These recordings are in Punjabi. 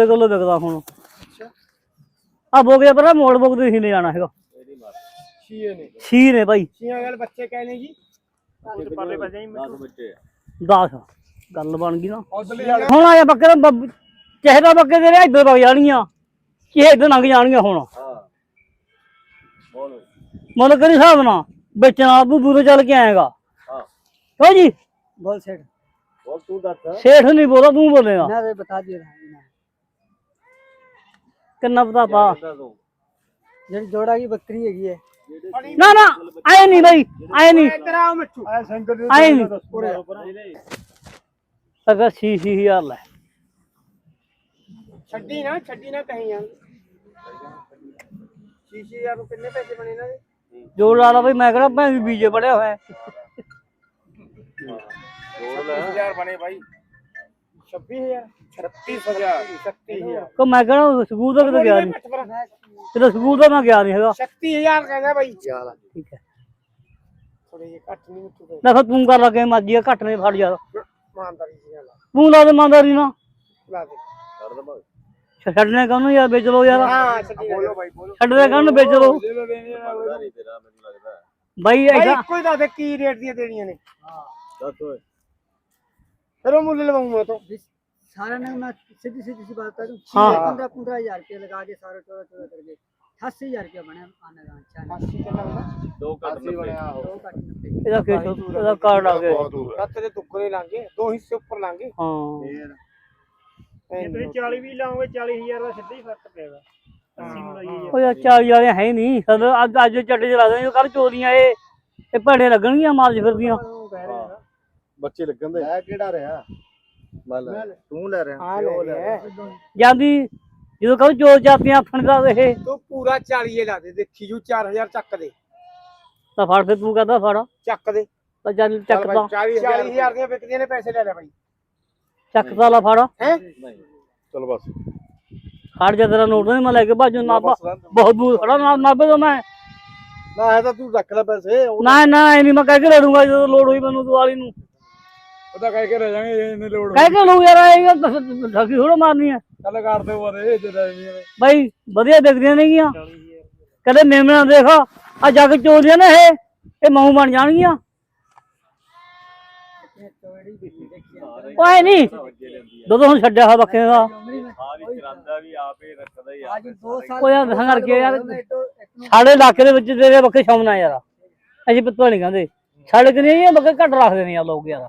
ਕਿਲੋ ਵਿਕਦਾ ਹੁਣ। ਆ ਬੋਗੇ ਪਰ ਮੋੜ ਬੋਗਦੇ ਸੀ ਨਹੀਂ ਜਾਣਾ ਹੈਗਾ। ਛੀਏ ਨੇ ਛੀ ਨੇ ਭਾਈ ਛੀਆਂ ਗੱਲ ਬੱਚੇ ਕਹਿੰਦੇ ਜੀ। ਪਰਲੇ ਪਾਸੇ ਹੀ 10 ਬੱਚੇ 10 ਗੱਲ ਬਣ ਗਈ ਨਾ। ਉਧਰਲੇ ਵਾਲੇ। ਹੁਣ ਆਇਆ ਬੱਕਰੇ ਬ- ਚਾਹੇ ਬੱਕੇ ਤੇਰੇ ਇੱਧਰ ਵਗ ਜਾਣਗੀਆਂ ਚਾਹੇ ਇੱਧਰ ਲੰਘ ਜਾਣਗੀਆਂ ਹੁਣ। ਹਾਂ ਬੋਲ ਮੁੱਲ ਕਰੀ ਹਿਸਾਬ ਨਾਲ? ਵੇਚਣਾ ਤੂੰ ਦੂਰੋਂ ਚੱਲ ਕੇ ਆਏਗਾ। ਹਾਂ ਕਹੋ ਜੀ? ਬੋਲ ਸੇਠ। ਬੋਲ ਤੂੰ ਦੱਸ ਸੇਠ ਨਹੀਂ ਬੋਲਾ ਤੂੰ ਬੋਲੇਗਾ। ਮੈਂ ਤੇ ਬਤਾ ਦਿਆ ਕਿੰਨਾ ਪਤਾ ਪਾ ਦੱਸ ਤੂੰ ਜਿਹੜੀ ਜੋੜਾ ਕੀ ਬੱਕਰੀ ਹੈਗੀ ਹੈ। ਨਾ ਨਾ ਆਏ ਨਹੀਂ ਬਈ ਆਏ ਨਹੀਂ। ਇੱਧਰ ਆਓ ਮਿੱਠੂ ਆ ਸੰਗਲ ਆਏ ਨਹੀਂ ਛੀ ਹਜ਼ਾਰ ਲੈ। ਛੱਡੀ ਨਾ ਛੱਡੀ ਨਾ ਕਹੀਂ ਆ। ਸ਼ੀਸ਼ੇ ਯਾਰ ਨੂੰ ਕਿੰਨੇ ਪੈਸੇ ਬਣੇ ਇਹਨਾਂ ਦੇ? ਜੋੜ ਲਾ ਲਾ ਬਈ ਮੈਂ ਕਿਹੜਾ ਭੈਣ ਵੀ ਬੀਜੇ ਪੜਿਆ ਹੋਇਆ। ਹੈ। ਜੋੜ ਲੈ। 26000 ਬਣੇ ਭਾਈ 26000 36000 36000 ਕੋ ਮੈਂ ਕਿਹੜਾ ਸਕੂਲ ਤੋਂ ਕਿਤੇ ਗਿਆ ਨਹੀਂ ਕਿਤੇ ਸਕੂਲ ਤੋਂ ਮੈਂ ਗਿਆ ਨਹੀਂ ਹੈਗਾ। 36000 ਕਹਿੰਦਾ ਭਾਈ ਠੀਕ ਹੈ। ਥੋੜੇ ਜਿਹੇ ਘੱਟ ਨਹੀਂ ਮਿੱਠੂ ਦੇ ਲੈ ਫਿਰ ਤੂੰ ਕਰ ਲਾ ਕੇ ਮਰਜ਼ੀ ਆ ਘੱਟ ਨੇ ਫੜ ਜਾ ਇਮਾਨਦਾਰੀ ਸੀ ਗੱਲ ਤੂੰ ਲਾ ਦੇ ਇਮਾਨਦਾਰੀ ਨਾ ਲਾ ਦੇ। ਕਰ ਦੇ ਭਾਈ ਛੱਡਨੇ ਕਾਹਨੂੰ ਯਾਰ ਵੇਚ ਲੋ ਯਾਰ। ਹਾਂ ਬੋਲੋ ਭਾਈ ਬੋਲੋ। ਛੱਡਨੇ ਕਾਹਨੂੰ ਵੇਚ ਲੋ ਪਤਾ ਨਹੀਂ ਤੇਰਾ ਮੈਨੂੰ ਲੱਗਦਾ। ਬਾਈ ਇੱਕੋ ਹੀ ਦੱਸ ਦੇ ਕੀ ਰੇਟ ਦੀਆਂ ਦੇਣੀਆਂ ਨੇ। ਦੱਸ ਓਏ। ਫਿਰ ਉਹ ਮੁੱਲ ਲਵਾਉਂ ਸਾਰਾ ਨਾ ਮੈਂ ਸਿੱਧੀ ਸਿੱਧੀ ਸੀ ਬਾਤ ਕਰੂੰ। ਹਾਂ। 15 15000 ਰੁਪਏ ਲਗਾ ਕੇ ਸਾਰਾ ਚੋਰਾ ਚੋਰਾ ਕਰਕੇ 80000 ਰੁਪਏ ਬਣਿਆ ਆਨਾ ਦਾ ਚਾਹ ਅਸੀਂ ਕਿੰਨਾ ਹੁੰਦਾ ਦੋ ਕੱਟ ਬਣਿਆ ਉਹ। ਦੋ ਘੱਟ ਨੱਬੇ। ਇਹਦਾ ਇਹਦਾ ਕਾਰਡ ਆ ਗਿਆ ਬਹੁਤ ਦੇ ਲਾਂਗੇ ਦੋ ਹਿੱਸੇ ਉੱਪਰ ਲਾਂਗੇ। ਹਾਂ। ਫੇਰ। ਜੇ 40 ਵੀ ਲਾਓਗੇ 40000 ਦਾ ਸਿੱਧਾ ਹੀ ਫ਼ਰਕ ਪਏਗਾ ਉਹ ਯਾਰ ਚਾਲੀ ਵਾਲੇ ਹੈ ਨਹੀਂ। ਸਦ ਅੱਜ ਅੱਜ ਚੱਟੇ ਚ ਕੱਲ ਚੋਰੀਆਂ ਇਹ ਇਹ ਭੜੇ ਲੱਗਣਗੀਆਂ ਮਾਲ ਫਿਰਦੀਆਂ। ਬੱਚੇ ਲੱਗਣ ਦੇ। ਲੈ ਕਿਹੜਾ ਰਿਹਾ? ਮੈਂ ਲੈ। ਤੂੰ ਲੈ ਰਿਹਾ ਆ ਲੈ ਲੈ ਜਾਂਦੀ ਜਦੋਂ ਕਹੋ ਚੋਰ ਜਾਤੀਆਂ ਆਫਣ ਦਾ ਇਹ ਤੂੰ ਪੂਰਾ 40 ਲਾ ਦੇ ਦੇਖੀ ਜੂ 4000 ਚੱਕ ਦੇ। ਤਾਂ ਫੜ ਤੇ ਤੂੰ ਕਹਦਾ ਫੜ। ਚੱਕ ਦੇ। ਤਾਂ ਚੱਲ ਚੱਕਦਾ 40000 ਦੀਆਂ ਵਿਕਦੀਆਂ ਨੇ ਪੈਸੇ ਲੈ ਲੈ ਭਾਈ ਚੱਕਦਾ ਲਾ ਫੜ। ਹੈ? ਚਲ ਬਸ। ਫੜ ਜਾ ਤੇਰਾ ਨੋਟ ਨਹੀਂ ਮੈਂ ਲੈ ਕੇ ਭਾਜੂ ਨਾ ਬਹੁਤ ਦੂਰ ਖੜਾ ਨਾ ਨਾਬੇ ਤੋਂ ਮੈਂ। ਨਾ ਹੈ ਤਾਂ ਤੂੰ ਰੱਖ ਲੈ ਪੈਸੇ ਨਾ ਨਾ ਇਹ ਨਹੀਂ ਮੈਂ ਕਹਿ ਕੇ ਲੈ ਲੂੰਗਾ ਜਦੋਂ ਲੋੜ ਹੋਈ ਮੈਨੂੰ ਦੀਵਾਲੀ ਨੂੰ। ਉਹਦਾ ਕਹਿ ਕੇ ਰਹਿ ਜਾਾਂਗੇ ਇਹਨੇ ਲੋੜ ਕਹਿ ਕੇ ਲਊ ਯਾਰ ਇਹ ਦੱਸ ਠੱਗੀ ਮਾਰਨੀ ਹੈ ਚੱਲ ਕਰ ਦਿਓ ਬਾਰੇ ਜਿਹੜਾ ਵੀ ਬਾਈ ਵਧੀਆ ਦਿਖਦੀਆਂ ਨੇਗੀਆਂ ਕਦੇ ਮੇਮਣਾ ਦੇਖੋ ਆ ਜੱਗ ਚੋਰੀਆਂ ਨੇ ਇਹ ਇਹ ਮਾਊ ਬਣ ਜਾਣਗੀਆਂ। ਕੋਈ ਨਹੀਂ ਦੋ ਹੁਣ ਛੱਡਿਆ ਹੋਇਆ ਬੱਕੇ ਦਾ। ਸਾਡੇ ਇਲਾਕੇ ਦੇ ਵਿੱਚ ਜਿਹੜੇ ਬੱਕੇ ਸ਼ੌਮਨਾ ਯਾਰ ਅਸੀਂ ਪਤਾ ਨਹੀਂ ਕਹਿੰਦੇ ਸਾਡੇ ਕਿਨੇ ਇਹ ਬੱਕੇ ਘੱਟ ਰੱਖਦੇ ਨੇ ਯਾਰ ਲੋਕ ਯਾਰ।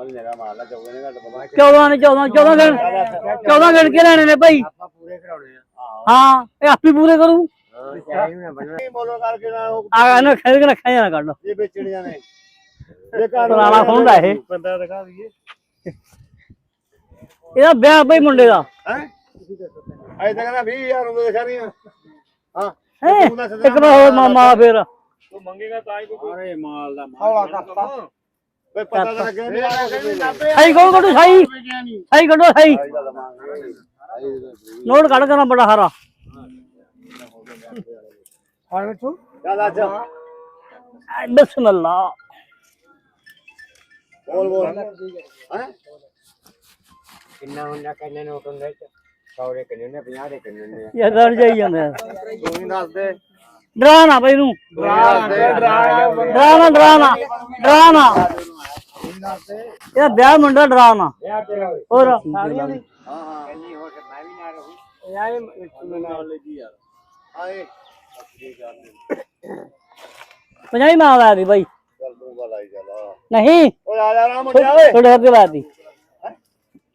ਮਨ ਲਗਾ ਮਾਰ ਲਾ 14 ਨੇ ਘੱਟ ਬਵਾ 14 ਨੇ 14 14 ਗਿਣ 14 ਗਿਣ ਕੇ ਲੈਣੇ ਨੇ ਭਾਈ? ਆਪਾਂ ਪੂਰੇ ਕਰਾਉਣੇ ਆ। ਹਾਂ ਇਹ ਆਪੀ ਪੂਰੇ ਕਰੂ। ਨਹੀਂ ਬੋਲੋ ਕਰਕੇ ਨਾ ਉਹ ਆ ਇਹਨਾਂ ਖੇਡ ਕੇ ਰੱਖਿਆ ਜਾਣਾ ਕੱਢ ਇਹ ਵੇਚਣੀਆਂ ਨੇ ਇਹ ਘਰ ਪੁਰਾਣਾ ਫੋਨ ਦਾ ਇਹ? ਬੰਦਾ ਦਿਖਾ ਦਈਏ। ਇਹਦਾ ਵਿਆਹ ਬਈ ਮੁੰਡੇ ਦਾ। ਹੈ? ਅਜੇ ਤੱਕ ਨਾ 20000 ਨੂੰ ਦਿਖਾ ਰਹੀ ਹਾਂ। ਹਾਂ। ਹੈ? ਇੱਕ ਵਾਰ ਹੋਰ ਮਾਮਾ ਫੇਰ। ਤੂੰ ਮੰਗੇਗਾ ਤਾਂ ਹੀ ਕੋਈ ਅਰੇ ਮਾਲ ਦਾ ਹੌਲਾ ਕਰਤਾ। ਕੋਈ ਪਤਾ ਤਾਂ ਲੱਗੇ ਨਹੀਂ ਸਾਈ ਕਹੋ ਕੱਢੋ ਸਾਈ ਸਾਈ ਕੱਢੋ ਸਾਈ ਨੋਟ ਕੱਢ ਕਰਾਂ ਬੜਾ ਹਾਰਾ। ਹਾਂ ਮਿੱਠੂ। ਚੱਲ ਅੱਜ। ਬਿਸਮਿਲ੍ਲਾ। ਬੋਲ ਬੋਲ। ਹੈ? ਕਿੰਨਾ ਹੁੰਦਾ ਕਿੰਨੇ ਨੋਟ ਹੁੰਦੇ? ਸੌਰੇ ਕਿੰਨੇ ਨੇ 50 ਦੇ ਕਿੰਨੇ ਨੇ ਇਹ ਦਰ ਜਾਈ ਜਾਂਦੇ ਆ। ਹੀ ਦੱਸ ਦੇ। ਡਰਾਣਾ ਬਈ ਨੂੰ ਡਰਾ ਨਾ ਡਰਾ ਇਹ ਵਿਆਹ ਮੁੰਡਾ ਡਰਾ ਹੋਰ। ਹਾਂ ਹਾਂ ਕਿੰਨੀ ਹੋ ਸਕਦਾ ਮੈਂ ਵੀ ਨਾ ਰਹੂ ਯਾਰ ਮਿੱਠੂ ਯਾਰ ਆਏ ਪੰਜਾਈ ਮਾਂ ਲਾਇਆ ਦੀ ਬਾਈ। ਨਹੀਂ। ਓਏ ਆ ਜਾ ਨਾ ਮੁੰਡਿਆ ਓਏ ਛੋਟੇ ਹੱਥ ਲਾਇਆ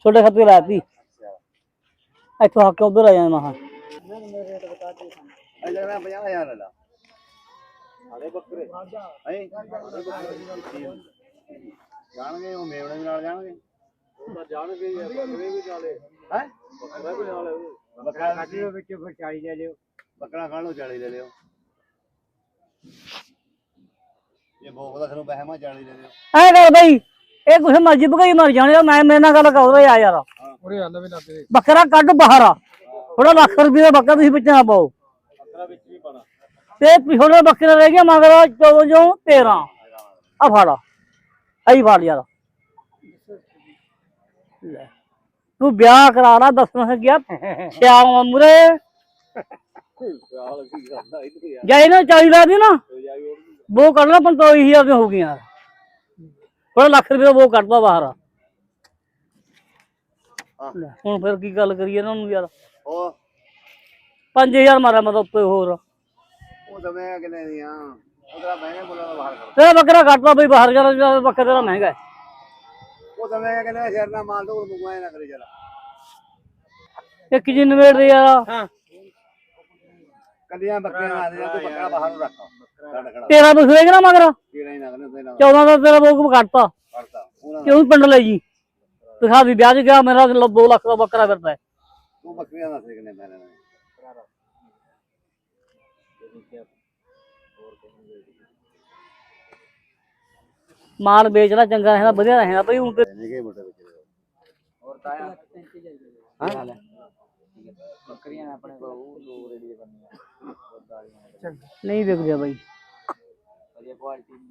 ਛੋਟੇ ਹੱਥ ਲਾਇਆ ਇੱਥੋਂ ਹੱਕ ਉਧਰ ਆ ਜਾਣਾ ਮਹਾ ਅਜੇ ਤੱਕ ਨਾ 50000 ਲੈ ਆਲੇ ਬੱਕਰੇ। ਹੈ ਜਾਣਗੇ ਉਹ ਮੇਵਣੇ ਵੀ ਨਾਲ ਜਾਣਗੇ। ਉਹ ਤਾਂ ਜਾਣਗੇ ਯਾਰ ਬੱਕਰੇ ਵੀ ਨਾਲੇ ਹੈ? ਬੱਕਰਾ ਕੱਢ ਲਿਓ ਵਿੱਚ ਫਿਰ 40 ਲੈ ਲਿਓ। ਬੱਕਰਾ ਖਾਣ ਨੂੰ 40 ਲੈ ਲਿਓ। ਇਹ ਭੋਗ ਦਾ ਤੁਹਾਨੂੰ ਪੈਸੇ ਮਾ 40 ਲੈ ਲਿਓ। ਐ ਕਰ ਬਈ ਇਹ ਕੁਛ ਮਰਜ਼ੀ ਭਗਾਈ ਮਰ ਜਾਣੇ ਮੈਂ ਮੇਰੇ ਨਾਲ ਗੱਲ ਕਰ ਰਿਹਾ ਯਾਰ। ਉਰੇ ਹੱਲ ਵੀ ਲੱਗੇ ਬੱਕਰਾ ਕੱਢ ਬਾਹਰ ਆ। ਥੋੜਾ ਲੱਖ ਰੁਪਏ ਦਾ ਬੱਕਰਾ ਤੁਸੀਂ ਵਿੱਚ ਨਾ ਪਾਓ। ਤੇ ਪਿਛੋੜੇ ਬੱਕਰਾ ਰਹਿ ਗਿਆ ਮਗਰ 14 ਜੋ 13 ਆ ਫੜ ਆਈ ਫੜ ਯਾਰ। ਲੈ। ਤੂੰ ਵਿਆਹ ਕਰਾ ਲਾ ਦੱਸਣਾ ਗਿਆ ਸਿਆਲ ਮੁਰੇ। ਜਾ ਇਹਨਾਂ 40 ਲਾ ਦੀ ਨਾ। ਉਹ ਕੱਢ ਲਾ 45000 ਦੇ ਹੋ ਗਈਆਂ। ਯਾਰ ਥੋੜਾ ਲੱਖ ਰੁਪਏ ਦਾ ਉਹ ਕੱਢਦਾ ਬਾਹਰ। ਹੁਣ ਫਿਰ ਕੀ ਗੱਲ ਕਰੀਏ ਇਹਨਾਂ ਨੂੰ ਯਾਰ? ਉਹ 5000 ਮਾਰਿਆ ਮੈਂ ਤਾਂ ਉੱਤੇ ਹੋਰ। ਉਹ ਦਵੇਂ ਕਿੰਨੇ ਦੀਆਂ ਉਹਦਾ ਮਹਿੰਗੇ ਦਾ ਬਾਹਰ ਕਰ ਤੇ ਬੱਕਰਾ ਕੱਟਦਾ ਬਈ ਬਾਹਰ ਜਾ ਬੱਕਰਾ ਤੇਰਾ ਮਹਿੰਗਾ ਹੈ। ਉਹ ਦਵੇਂ ਕਿੰਨੇ ਸ਼ੇਰ ਨਾ ਮਾਲ ਤੋਂ ਮੁਗਵਾਏ ਨਾ ਕਰੀ ਜਰਾ ਇੱਕ ਜੀ ਨਵੇੜ ਦੇ ਯਾਰ ਕੱਲੀਆਂ ਬੱਕਰੀਆਂ ਨਾ ਦੇ ਤੂੰ ਬੱਕਰਾ ਬਾਹਰ ਨੂੰ ਰੱਖ। ਤੇਰਾ ਬਸਵੇਗਾ ਨਾ ਮਗਰ? ਤੇਰਾ ਹੀ ਨਾ ਕਰਨੇ ਤੇ ਨਾ 14 ਦਾ ਤੇਰਾ ਬੋਕ ਕਰਤਾ ਉਹਨਾਂ ਕਿਉਂ ਪਿੰਡ ਲੈ ਜੀ? ਦਿਖਾ ਵੀ ਵਿਆਹ 'ਚ ਗਿਆ ਮੇਰਾ 2 ਲੱਖ ਦਾ ਬੱਕਰਾ ਫਿਰਦਾ ਹੈ। ਤੂੰ ਬੱਕਰੀਆਂ ਦਾ ਮਾਲ ਵੇਚਣਾ ਚੰਗਾ ਰਹਿੰਦਾ ਵਧੀਆ ਰਹਿੰਦਾ ਬਈ ਹੁਣ ਤੇ ਨਿਗੇ ਮੋਟੇ ਵਿੱਚ। ਹੋਰ ਤਾਇਆ 35000 ਹਾਂ? ਬੱਕਰੀਆਂ ਆਪਣੇ ਕੋਲ ਉਹ ਦੋ ਰੇੜੀ ਦੇ ਬੰਦੀਆਂ ਨਹੀਂ ਵਿਕਦੇ ਬਈ।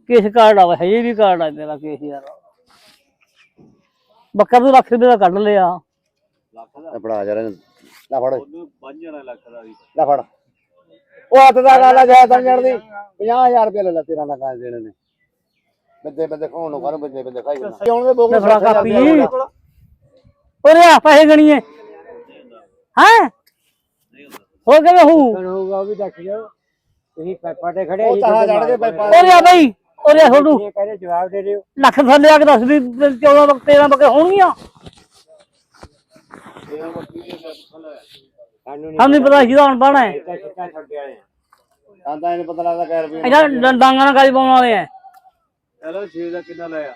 ਕਿਸ ਕਾਰਡ ਆ ਹਜੇ ਵੀ ਕਾਰਡ ਆ ਤੇਰਾ ਕੇਸ ਯਾਰ। ਬੱਕਰਾ ਤੂੰ ਲੱਖ ਰੁਪਏ ਦਾ ਕੱਢ ਲਿਆ। ਲੱਖ ਦਾ? ਫੜਾ ਜਾ ਲੈ ਫੜ। ਉਹਨੂੰ 50 ਲੱਖ ਦਾ ਲੈ ਫੜ। ਉਹ ਹੱਥ ਦਾ ਗੱਲ ਆ ਜਾਇ ਤਾਂ ਜੜਦੀ 50000 ਰੁਪਏ ਲੈ ਲੈ ਤੇਰਾ ਨਾ ਕਾਜ ਦੇਣੇ ਨੇ। ਬੰਦੇ ਬੰਦੇ ਖਾਣ ਨੂੰ ਕਰ ਬੰਦੇ ਬੰਦੇ ਖਾਈ ਜਾਣਾ ਆਉਣ ਦੇ ਬੋਗ ਲੈ ਫੜਾ ਕਾਪੀ ਉਰੇ ਆ ਪੈਸੇ ਗਣੀਏ ਹੈ? ਹੋ ਗਿਆ ਹੂ ਹੋਊਗਾ ਉਹ ਵੀ ਦੇਖ ਜਾਓ ਤੁਸੀਂ ਪੈਪਾ ਤੇ ਖੜੇ ਉਹ ਤਾਂ ਜੜ ਕੇ ਪੈਪਾ ਉਰੇ ਆ ਬਈ ਆ ਛੋਟੂ ਇਹ ਕਹਿੰਦੇ ਜਵਾਬ ਦੇ ਦਿਓ। ਲੱਖ ਥੱਲੇ ਆ ਕੇ ਦੱਸ ਵੀ 14 ਬੱਕ 13 ਬੱਕੇ ਹੋਣਗੀਆਂ। ਸਾਨੂੰ ਨਹੀਂ ਪਤਾ ਜਿਹਦਾ ਹੁਣ ਬਾਣਾ ਹੈ ਆਂਦਾ ਇਹਨੂੰ ਪਤਾ ਲੱਗਦਾ ਕੈ ਰੁਪਏ ਇਹਦਾ ਡਾਂਗਾ ਨਾਲ ਗਾਲੀ ਪਾਉਣ ਵਾਲੇ ਆ। ਚਲੋ 6 ਦਾ ਕਿੰਨਾ ਲਾਇਆ?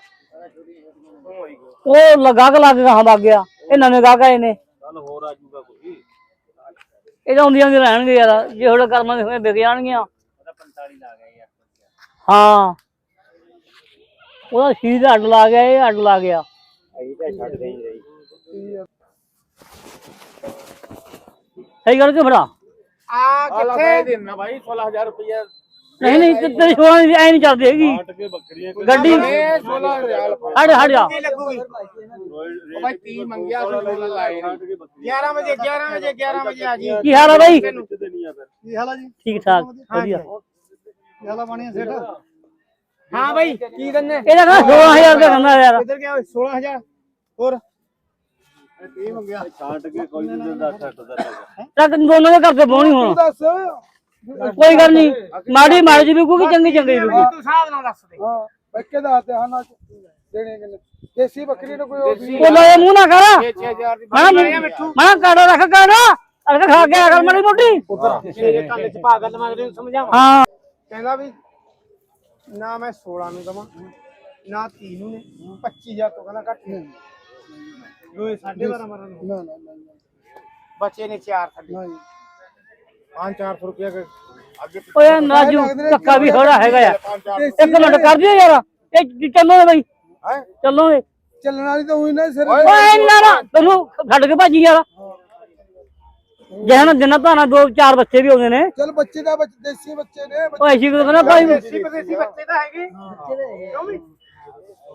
ਉਹ ਲਗਾ ਕੇ ਲੱਗ ਗਾਹਾਂ ਵਗ ਗਿਆ। ਇਹ ਨਵੇਂ ਗਾ ਗਏ ਨੇ। ਚੱਲ ਹੋਰ ਆ ਜੂਗਾ ਕੋਈ। ਇਹ ਤਾਂ ਹੁੰਦੀਆਂ ਵੀ ਰਹਿਣਗੇ ਯਾਰ। ਜੇ ਹੁਣ ਕਰਮਾਂ ਦੇ ਹੋਏ ਵਿਕ ਜਾਣਗੀਆਂ। 45 ਲਾ ਗਿਆ ਯਾਰ ਹਾਂ। ਉਹਦਾ ਸ਼ੀਰ ਅੱਡ ਲਾ ਗਿਆ ਇਹ ਅੱਡ ਲਾ ਗਿਆ। ਅਸੀਂ ਤਾਂ ਛੱਡ ਦੇ ਹੀ ਰਹੀ ਸਹੀ ਗੱਲ ਕਿ ਫੜਾ ਆ ਕਿੱਥੇ? ਦੇਣਾ ਭਾਈ 16000 ਰੁਪਏ ਨਹੀਂ ਨਹੀਂ ਤੇ ਤੇਰੀ ਛੋਲਾਂ ਦੀ ਐ ਨਹੀਂ ਚੱਲਦੀ ਹੈਗੀ। ਕੱਟ ਕੇ ਬੱਕਰੀਆਂ ਗੱਡੀ 16 ਰਿਆਲ ਹਟ ਹਟ ਜਾ। ਉਹ ਭਾਈ 30 ਮੰਗਿਆ ਸੀ ਲੋਲਾ ਲਾਏ 11 ਵਜੇ 11 ਵਜੇ 11 ਵਜੇ ਆ ਜੀ। ਕੀ ਹਾਲ ਆ ਬਾਈ? ਕੀ ਹਾਲ ਆ ਜੀ? ਠੀਕ ਠਾਕ ਵਧੀਆ। ਕੀ ਹਾਲ ਆ ਬਾਣੀਆ ਸੇਠ? ਹਾਂ ਬਾਈ ਕੀ ਦੰਨੇ ਇਹਦਾ ਕਹਿੰਦਾ 16000 ਰੁਪਏ ਕਹਿੰਦਾ ਯਾਰ ਕਿੱਧਰ ਗਿਆ 16000 ਹੋਰ? 30 ਮੰਗਿਆ। ਛਾਂਟ ਕੇ ਕੋਈ ਨਹੀਂ ਦਿੰਦਾ ਸੱਟ ਦਾ। ਚੱਕ ਦੋਨਾਂ ਦੇ ਘਰ ਤੇ ਬੋਣੀ ਹੁਣ। ਦੱਸ। ਕੋਈ ਗੱਲ ਨਹੀਂ ਮਾੜੀ ਮਾੜੀ ਜੀ ਵਿਕੂਗੀ ਚੰਗੀ ਚੰਗੀ ਵਿਕੂ ਤੂੰ ਹਿਸਾਬ ਨਾਲ ਦੱਸ ਦੇ। ਹਾਂ ਬੱਕੇ ਦਾ ਤੇ ਹਨਾ ਦੇਣੇ ਕਿੰਨੇ? ਦੇਸੀ ਬੱਕਰੀ ਨੂੰ ਕੋਈ ਉਹ ਵੀ ਉਹ ਲੈ ਮੂੰਹ ਨਾ ਕਰ। 6000 ਦੀ ਮੈਂ ਮੈਂ ਕਾੜਾ ਰੱਖ ਕਾੜਾ। ਅਰਕ ਖਾ ਕੇ ਅਗਰ ਮਾੜੀ ਮੋਟੀ। ਤੇਰੇ ਕੰਨ ਚ ਪਾ ਗੱਲ ਮੰਗਦੇ ਨੂੰ ਸਮਝਾਵਾਂ। ਹਾਂ। ਕਹਿੰਦਾ ਵੀ ਨਾ ਮੈਂ 16 ਨੂੰ ਦਵਾਂ ਨਾ 30 ਨੂੰ ਨੇ 25000 ਤੋਂ ਕਹਿੰਦਾ ਘੱਟ ਨਹੀਂ। ਦੋਏ 12.5 ਮਰਨ ਨੂੰ ਨਾ। ਨਾ ਨਾ ਨਾ, ਬੱਚੇ ਨੇ ਚਾਰ ਥੱਲੇ 5-400 ਰੁਪਏ ਅੱਗੇ ਓਏ ਨਾਜੂ ਧੱਕਾ ਵੀ ਥੋੜਾ ਹੈਗਾ ਯਾਰ। ਇੱਕ ਮਿੰਟ ਕਰ ਦਿਓ ਯਾਰ। ਇਹ ਚੱਲੋ ਬਈ। ਹੈ? ਚੱਲੋ ਏ ਚੱਲਣ ਵਾਲੀ ਤਾਂ ਉਹੀ ਨਾ ਸਿਰ ਓਏ ਇੰਨਾ ਨਾ ਤੈਨੂੰ ਛੱਡ ਕੇ ਭਾਜੀ ਯਾਰ। ਜਿਹਨਾਂ ਜਿੰਨਾ ਤਾਂ ਦੋ ਚਾਰ ਬੱਚੇ ਵੀ ਆਉਂਦੇ ਨੇ। ਚੱਲ ਬੱਚੇ ਦਾ ਬੱਚੇ ਦੇਸੀ ਬੱਚੇ ਨੇ ਉਹ ਐਸੀ ਕਿਉਂ ਨਾ ਭਾਈ। ਦੇਸੀ ਵਿਦੇਸੀ ਬੱਚੇ ਤਾਂ ਹੈਗੇ। ਕਿਉਂ ਵੀ?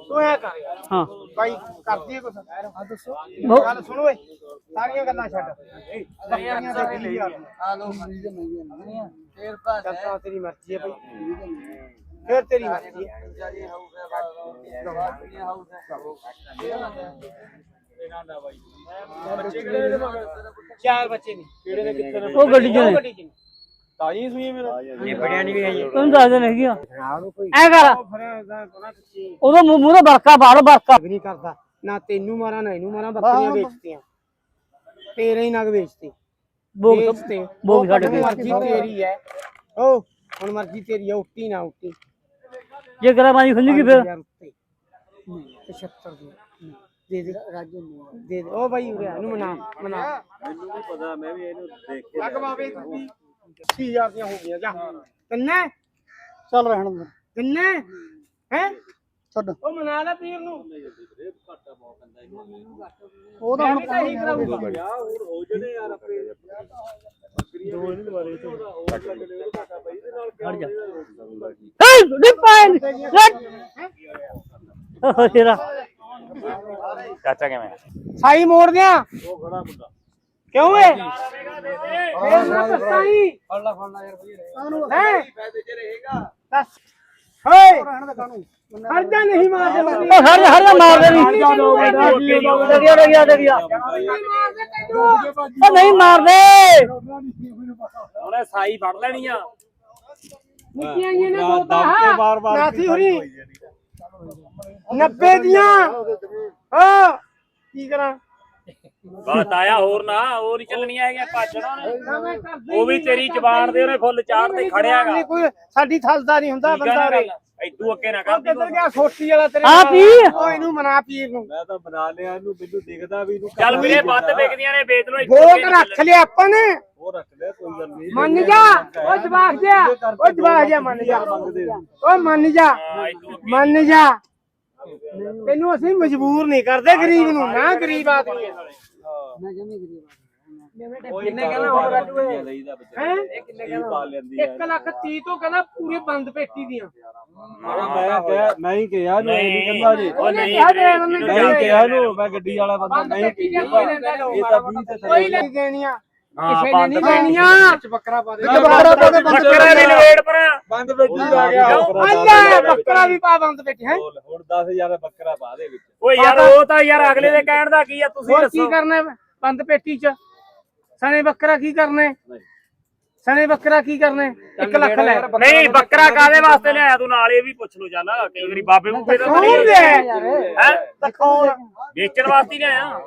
ਤੂੰ ਐ ਕਰ ਯਾਰ। ਹਾਂ। ਬਾਈ ਕਰਦੀ ਹੈ ਕੁਛ ਆ ਦੱਸੋ। ਉਹ- ਗੱਲ ਸੁਣ ਓਏ ਸਾਰੀਆਂ ਗੱਲਾਂ ਛੱਡ। ਬੱਕਰੀਆਂ ਦੇ 20000 ਆ ਲੋ ਮਰੀਜ਼ ਨਹੀਂ ਨਹੀਂ ਫੇਰ ਚੱਲ ਤੇਰੀ ਮਰਜ਼ੀ ਹੈ ਬਈ। ਫਿਰ ਤੇਰੀ ਮਰਜ਼ੀ ਹੈ ਚਾਰ ਬੱਚੇ ਨੇ ਕਿਹੜੇ ਨੇ ਕਿੱਥੇ ਨੇ। ਉਹ ਗੱਡੀ ਚ ਨੇ। ਗੱਡੀ ਚ ਨੇ। ਤਾਜੀ ਸੂਈ ਮੇਰਾ ਨਹੀਂ ਬੜਿਆ ਨਹੀਂ ਵੀ ਆਈ ਤੈਨੂੰ ਦੱਸ ਦੇ ਨਹੀਂ ਗਿਆ ਸੁਣਾ ਕੋਈ ਐ ਕਰ। ਉਹ ਫਿਰ ਦਾ ਕੋਨਾ ਤੁਸੀਂ ਉਹਦਾ ਮੂੰਹ ਦਾ ਬਰਕਾ ਬਾੜ ਬਰਕਾ ਨਹੀਂ ਕਰਦਾ। ਨਾ ਤੈਨੂੰ ਮਾਰਾਂ ਨਾ ਇਹਨੂੰ ਮਾਰਾਂ ਬੱਕਰੀਆਂ ਵੇਚਤੀਆਂ। ਤੇਰੇ ਹੀ ਨਗ ਵੇਚਤੇ। ਬੋਗ ਵੇਚਤੇ। ਬੋਗ ਛੱਡ ਹੁਣ ਮਰਜ਼ੀ ਤੇਰੀ ਹੈ। ਓ ਹੁਣ ਮਰਜ਼ੀ ਤੇਰੀ ਹੈ ਉੱਟੀ ਨਾ ਉੱਟੀ। ਜੇ ਕਰਾ ਮਾਰੀ ਖੁੰਝ ਗਈ ਫਿਰ। ਯਾਰ ਉੱਤੇ। 75 ਦੀ। ਦੇ ਦੇ ਰਾਜੂ ਨੂੰ। ਦੇ ਦੇ। ਉਹ ਬਾਈ ਉਰੇ ਆ, ਇਹਨੂੰ ਮਨਾ ਮਨਾ। ਮੈਨੂੰ ਵੀ ਪਤਾ ਮੈਂ ਵੀ ਇਹਨੂੰ ਦੇਖ ਕੇ ਲਗਵਾਵੇ ਤੁਸੀਂ 30000 ਦੀਆਂ ਹੋ ਗਈਆਂ ਜਾ ਕਿੰਨੇ ਚੱਲ ਰਹਿਣ ਦੇ। ਕਿੰਨੇ ਹੈ? ਛੱਡ। ਉਹ ਮਨਾ ਲੈ ਪੀਰ ਨੂੰ। ਉਹ ਤਾਂ ਹੁਣ ਮੈਂ ਵੀ ਤਾਂ ਇਹੀ ਕਰਾਂਗਾ ਯਾ ਹੋਰ ਹੋ। ਜਣੇ ਯਾਰ ਆਪੇ ਦੋ ਇਹਨੂੰ ਦੁਬਾਰੇ ਤੇ ਹਟ ਜਾ ਏ ਡਿਪੈਂਡ ਓ ਤੇਰਾ ਚਾਚਾ ਕਿਵੇਂ ਸਾਈ ਮੋੜ ਦਿਆਂ ਉਹ ਖੜਾ ਮੁੰਡਾ। ਕਿਉਂ ਏ ਇਹ ਨਾ ਪਛਤਾਈ ਫੜ ਲੈ ਫੜ ਲੈ ਯਾਰ ਹੈ ਪੈਸੇ ਚ ਰਹੇਗਾ ਦੱਸ। ਹੋਏ। ਰਹਿਣ ਦੇ ਕਾਨੂੰ ਖਰਚਾ ਨਹੀਂ। ਮਾਰਦੇ ਓ ਹਰ ਹਰ ਮਾਰ ਦੇ ਨਹੀਂ ਡਗਿਆ ਡਗਿਆ ਡਗਿਆ ਓ ਨਹੀਂ ਮਾਰਦੇ ਉਹਨੇ ਸਾਈ ਫੜ ਲੈਣੀ ਆ। ਨਿੱਕੀਆਂ ਹੀ। ਨੇ ਬੋਲਦਾ ਹਾਂ। ਨਾਥੀ ਹੁਰੀ 90 ਦੀਆਂ। ਹਾਂ। ਕੀ ਕਰਾਂ? ਬਾਤ ਆਇਆ ਹੋਰ ਨਾ ਹੋਰ ਹੀ ਚੱਲਣੀਆਂ ਹੈਗੀਆਂ ਭਾਜਣਾ ਉਹਨੇ ਉਹ ਵੀ ਤੇਰੀ ਜ਼ਬਾਨ ਦੇ ਉਹਨੇ ਫੁੱਲ ਚਾੜ ਤੇ ਖੜਿਆਗਾ ਨਹੀਂ ਕੋਈ ਸਾਡੀ ਥਲਦਾ ਨਹੀਂ ਹੁੰਦਾ ਬੰਦਾ ਰੇ ਐਦੂ ਅੱਗੇ ਨਾ ਉਹ ਕਰਦੀ ਕਿੱਧਰ ਗਿਆ ਸੋਟੀ ਵਾਲਾ ਤੇਰੇ ਆ? ਪੀ। ਉਹ ਇਹਨੂੰ ਮਨਾ ਪੀਰ ਨੂੰ ਮੈਂ ਤਾਂ ਬਣਾ ਲਿਆ ਇਹਨੂੰ ਮੈਨੂੰ ਦਿਖਦਾ ਵੀ ਇਹਨੂੰ ਚੱਲ ਵੀਰੇ ਵੱਧ ਵਿਕਦੀਆਂ ਨੇ ਵੇਚ ਲੋ ਗੋਕ ਰੱਖ ਲਿਆ ਆਪਾਂ ਨੇ। ਉਹ ਰੱਖ ਲੈ ਕੋਈ ਗੱਲ ਨਹੀਂ। ਮੰਨ ਜਾ ਉਹ ਜਵਾਕ ਜਾ ਉਹ ਜਵਾਕ ਜਾ ਮੰਨ ਜਾ। ਉਹ ਮੰਨ ਜਾ ਮੰਨ ਜਾ। ਤੈਨੂੰ ਅਸੀਂ ਮਜਬੂਰ ਨਹੀਂ ਕਰਦੇ ਗਰੀਬ ਨੂੰ ਨਾ ਗਰੀਬ ਆਦਮੀ ਹੈ। ਮੈਂ ਜਮੀ ਗਰੀਬ ਕਿੰਨੇ ਕਹਿੰਦਾ ਹੋਰ ਰਾਜੂ ਹੈ ਲਈਦਾ ਬੱਚਾ? ਇਹ ਲੈਂਦੀ ਆ। 1 ਲੱਖ 30 ਤੋਂ ਕਹਿੰਦਾ ਪੂਰੇ ਬੰਦ ਪੇਟੀ ਦੀਆਂ। ਮੈਂ ਕਿਹਾ ਮੈਂ ਹੀ ਕਿਹਾ ਨੂੰ ਇਹ ਨਹੀਂ ਕਹਿੰਦਾ ਜੀ। ਉਹ ਨਹੀਂ ਉਹਨੇ ਮੈਂ ਹੀ ਕਿਹਾ ਨੂੰ ਮੈਂ ਗੱਡੀ ਵਾਲਾ ਬੰਦਾ ਬੰਦ ਮੈਂ ਹੀ ਪੇਟੀ ਦੀਆਂ ਕਿਹਾ ਕੋਈ ਲੈਂਦਾ ਲੋਕ ਇਹ ਤਾਂ 20 ਤੇ ਕੋਈ ਨਹੀਂ ਦੇਣੀਆਂ। ਕਿਸੇ ਨੇ ਨਹੀਂ ਬੱਕਰਾ ਪਾ ਦੇ। ਬੱਕਰਾ ਪਾ ਦੇ, ਬੱਕਰਾ ਦੀ। ਲਵੇੜ ਪਰ। ਬੰਦ ਬੈਠੀ ਆ ਗਿਆ। ਅੱਲਾ ਬੱਕਰਾ ਵੀ ਪਾ ਬੰਦ ਪੇਟੀ ਹੈ? ਹੁਣ 10000 ਦਾ ਬੱਕਰਾ ਪਾ ਦੇ ਵਿੱਚ। ਓਏ ਯਾਰ ਉਹ ਤਾਂ ਯਾਰ ਅਗਲੇ ਦੇ ਕਹਿਣ ਦਾ ਕੀ ਆ ਤੁਸੀਂ ਹੋਰ ਕੀ ਕਰਨਾ ਹੈ ਬੰਦ ਪੇਟੀ ਚ? ਸਣੇ ਬੱਕਰਾ ਕੀ ਕਰਨਾ ਸਣੇ ਬੱਕਰਾ ਕੀ ਕਰਨਾ? ਹੈ 1 ਲੱਖ ਲੈ। ਨਹੀਂ ਬੱਕਰਾ ਕਾਦੇ ਵਾਸਤੇ ਲਿਆਇਆ ਤੂੰ? ਨਾਲ ਇਹ ਵੀ ਪੁੱਛ ਲੋ ਚੱਲ ਕਈ ਵਾਰੀ ਬਾਬੇ ਕੌਣ ਦੇ। ਹੈ? ਕੌਣ ਵੇਚਣ ਵਾਸਤੇ ਲਿਆਇਆ।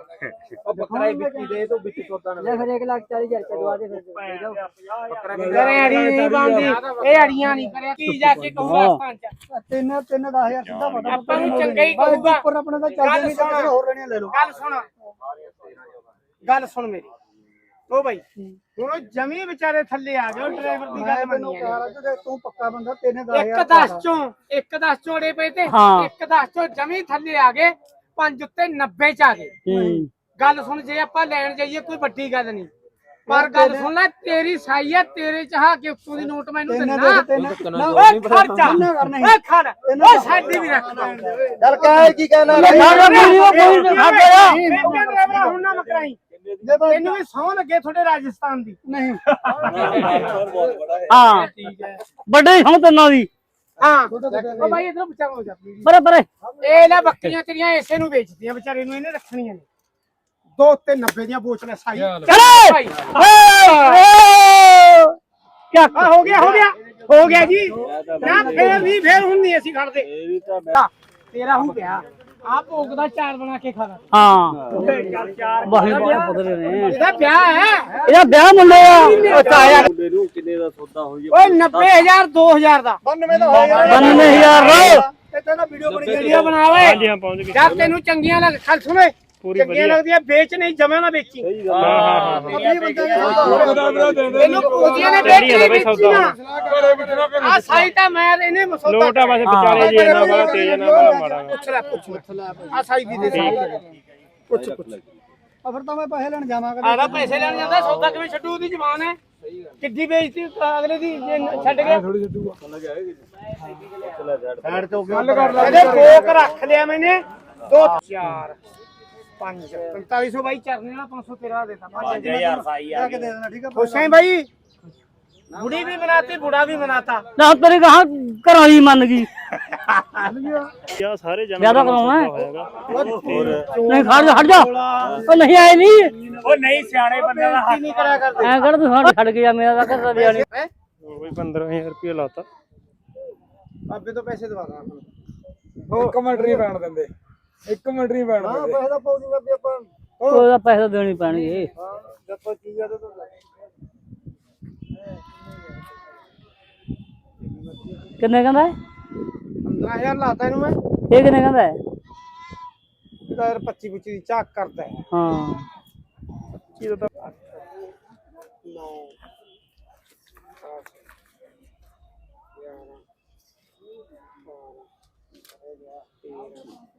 ਬੱਕਰਾ ਹੀ ਵਿੱਕੀ ਦੇ ਤੋਂ ਵਿੱਚ ਤੋਤਾ ਲੈ ਫਿਰ 1 ਲੱਖ 40 ਹਜ਼ਾਰ ਰੁਪਏ ਦਵਾ ਦੇ ਫਿਰ। ਦੇ ਦਿਓ। ਕਰੇ ਅੜੀ ਨਹੀਂ ਬੰਦੀ ਇਹ ਅੜੀਆਂ ਨਹੀਂ ਕਰਿਆ। ਕੀ ਜਾ ਕੇ ਕਹੂਗਾ ਚ? ਤਿੰਨ ਤਿੰਨ 10000 ਸਿੱਧਾ ਪਤਾ ਆਪਾਂ ਨੂੰ ਚੰਗਾ ਹੀ ਕਹੂਗਾ। ਉੱਪਰ ਆਪਣੇ ਦਾ ਚੱਲਦੇ ਨਹੀਂ ਹੋਰ ਲੈਣੀਆਂ ਲੈ ਲਓ। ਗੱਲ ਸੁਣ। ਗੱਲ ਸੁਣ ਮੇਰੀ। ਉਹ ਬਾਈ ਹੁਣ ਉਹ ਜਮੀ ਵਿਚਾਰੇ ਥੱਲੇ ਆ ਗਏ ਉਹ ਡਰਾਈਵਰ ਦੀ ਗੱਲ ਮੰਨੀ ਕਹਿ ਰਿਹਾ ਕਿ ਤੂੰ ਪੱਕਾ ਬੰਦਾ ਤਿੰਨ ਇੱਕ 10000 10 ਚੋਂ ਇੱਕ 10 ਚੋੜੇ ਪਏ ਤੇ ਹਾਂ। ਇੱਕ 10 ਚੋਂ ਜਮੀ ਥੱਲੇ ਆ ਗਏ ਪੰਜ ਉੱਤੇ 90 ਚ ਆ ਗਏ। ਹੂੰ। ਗੱਲ ਸੁਣ ਜੇ ਆਪਾਂ ਲੈਣ ਜਾਈਏ ਕੋਈ ਵੱਡੀ ਗੱਲ ਨਹੀਂ। ਪਰ ਗੱਲ ਸੁਣ ਲੈ ਤੇਰੀ ਸਾਈ ਆ ਤੇਰੇ ਚਾਹ ਕੇ ਉੱਤੋਂ ਦੀ ਨੋਟ ਮੈਨੂੰ ਤਿੰਨ ਦਿੰਨਾ ਦੇ ਤਿੰਨ ਨਾ ਓਏ ਖਰਚਾ ਹੀ। ਓਏ ਖੜ ਓਏ ਸਾਡੀ ਵੀ ਰੱਖ ਲੈ। ਚੱਲ ਕਹਿ ਕੀ ਕਹਿਣਾ? ਸਾਡਾ ਪੂਰੀ ਉਹ ਕੋਈ ਖਾ ਗਿਆ ਡਰਾਈਵਰ ਹੁਣ ਨਾ ਮਕਰਾਈ। ਜੇ ਤਾਂ ਤੈਨੂੰ ਵੀ ਸੌ ਲੱਗੇ ਤੁਹਾਡੇ ਰਾਜਸਥਾਨ ਦੀ। ਨਹੀਂ। ਹਾਂ। ਵੱਡੇ ਹੁਣ ਤੰਨਾ ਦੀ। ਹਾਂ। ਉਹ ਭਾਈ ਇਧਰ ਬਚਾ ਹੋ ਜਾ ਪਰੇ। ਪਰੇ ਇਹ ਲੈ ਬੱਕਰੀਆਂ ਤੇਰੀਆਂ ਇਸੇ ਨੂੰ ਵੇਚਦੀਆਂ ਵਿਚਾਰੇ ਨੂੰ ਇਹਨੇ ਰੱਖਣੀਆਂ ਨੇ। ਦੋ ਤੇ 90 ਦੀਆਂ ਬੋਤਲਾਂ ਸਾਈ। ਚਲੇ। ਕਿਆ ਆ ਹੋ ਗਿਆ ਹੋ ਗਿਆ। ਹੋ ਗਿਆ ਜੀ। ਨਾ ਫੇਰ ਵੀ ਫੇਰ ਹੁਣ ਨਹੀਂ ਅਸੀਂ ਖੜਦੇ। ਇਹ ਵੀ ਤਾਂ ਮੈਂ ਤੇਰਾ ਹੋ ਗਿਆ। ਆ ਭੋਗ ਦਾ ਚਾਰ ਬਣਾ ਕੇ ਖਾ ਲੈ। ਹਾਂ। ਚੱਲ ਚਾਰ ਬਾਹੀ ਬਾਹੀ ਪਤਲੇ ਨੇ। ਇਹਦਾ ਵਿਆਹ ਹੈ। ਇਹਦਾ ਵਿਆਹ ਮੁੰਡੇ ਆ ਉਹ ਚਾਇਆ ਮੁੰਡੇ ਨੂੰ ਕਿੰਨੇ ਦਾ ਸੌਦਾ ਹੋਈ ਓਏ 90000 2000 ਦਾ 92 ਦਾ। ਹੋਏਗਾ 92000 ਰੋ ਇੱਥੇ ਤਾਂ ਵੀਡੀਓ ਬਣੀ ਵੀਡੀਓ ਬਣਾ ਓਏ। ਜਦ ਤੈਨੂੰ ਚੰਗੀਆਂ ਲੱਗ ਖਲ ਸੁਣੇ ਚੰਗੀਆਂ ਲੱਗਦੀਆਂ ਵੇਚ ਨਹੀਂ ਜਮਾ ਨਾ ਵੇਚੀ। ਹਾਂ ਹਾਂ ਅਭੀ ਬੰਦੇ ਦੇ ਸੌਦਾ ਤੈਨੂੰ ਪੂਜੀਆਂ ਨੇ ਵੇਚੀ ਵੇਚੀਆਂ ਆ ਸਾਈ ਤਾਂ ਮੈਂ ਇਹਨੇ ਮਸੌਦਾ ਲੋਟਾ ਬਸ ਵਿਚਾਰੇ ਜੀ ਇਹਨਾਂ ਵਾਲਾ ਤੇਜ ਇਹਨਾਂ ਵਾਲਾ ਮਾੜਾ। ਪੁੱਛ ਲੈ ਪੁੱਛ ਲੈ। ਆ ਸਾਈ ਵੀ ਦੇ ਦੇ। ਪੁੱਛ ਪੁੱਛ। ਆ ਫਿਰ ਤਾਂ ਮੈਂ ਪੈਸੇ ਲੈਣ ਜਾਵਾਂਗਾ। ਆਦਾ ਪੈਸੇ ਲੈਣ ਜਾਂਦਾ ਸੌਦਾ ਕਿਵੇਂ ਛੱਡੂ ਉਹਦੀ ਜ਼ਬਾਨ ਹੈ? ਕਿੱਡੀ ਬੇਇੱਜ਼ਤੀ ਅਗਲੇ ਦੀ ਜੇ ਛੱਡ ਗਿਆ। ਸਾਈਡ ਤੋਂ ਗੱਲ ਕਰ ਲੈ ਇਹਦੇ ਕੋਕ ਰੱਖ ਲਿਆ ਮੈਨੇ। 2 4 5 4500 ਬਾਈ ਚਰਨੇ ਵਾਲਾ 500 ਤੇਰਾ ਦੇਤਾ। 5000 ਸਾਈ ਆ ਕੇ ਦੇ ਦੇਣਾ ਠੀਕ ਆ? ਖੁਸ਼ ਹੈ ਬਾਈ? ਬੁੜੀ ਵੀ ਬਣਾਤੀ ਬੁੜਾ ਵੀ ਬਣਾਤਾ ਨਾ ਤੇਰੇ ਕਹਾ ਘਰਾਂ ਦੀ ਮੰਨ ਗਈ। ਯਾ ਸਾਰੇ ਜਨ ਜ਼ਿਆਦਾ ਕਰਾਉਣਾ ਨਹੀਂ ਖੜ ਜਾ ਹਟ ਜਾ। ਉਹ ਨਹੀਂ ਆਏ ਨਹੀਂ ਉਹ ਨਹੀਂ ਸਿਆਣੇ ਬੰਦੇ ਦਾ ਕੀ ਨਹੀਂ ਕਰਿਆ ਕਰਦੇ। ਐ ਕਰ ਤੂੰ ਸਾਡੇ ਛੱਡ ਗਿਆ ਮੇਰਾ ਤਾਂ ਘਰ ਦੀ ਆਣੀ ਕੋਈ 15000 ਰੁਪਏ ਲਾਤਾ। ਬਾਬੇ ਤੋਂ ਪੈਸੇ ਦਵਾ ਦਾਂ ਮਿੰਟ ਨਹੀਂ ਪੈਣ ਦਿੰਦੇ। ਇੱਕ ਮਿੰਟ ਨਹੀਂ ਪੈਣਾ ਹਾਂ ਪੈਸੇ ਦਾ ਪਾਉਂਦੀ ਨਾ ਵੀ ਆਪਾਂ ਉਹਦਾ ਪੈਸਾ ਦੇਣੀ ਪੈਣਗੇ। ਹਾਂ ਜੱਪਾ ਚੀਜ਼ ਆ ਤਾਂ ਕਿੰਨੇ ਕਹਿੰਦਾ 15000 ਲਾਤਾ ਇਹਨੂੰ ਮੈਂ। ਇਹ ਕਿੰਨੇ ਕਹਿੰਦਾ ਇਹਦਾ ਯਾਰ 25 25 ਦੀ ਝਾਕ ਕਰਦਾ ਹਾਂ। ਕੀ ਦਾ ਤਾਂ 9 11 12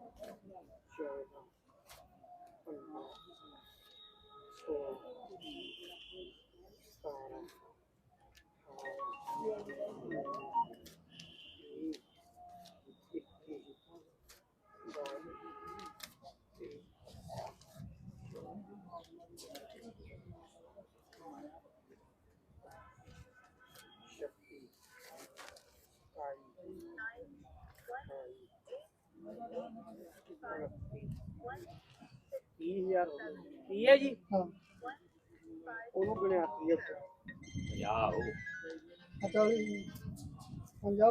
E aí? ਹਾਂ ਉਹਨੂੰ ਗਿਣਿਆ ਕੀ ਹੈ ਯਾ ਉਹ। ਅੱਛਾ ਜੀ। ਪੰਜਾਬ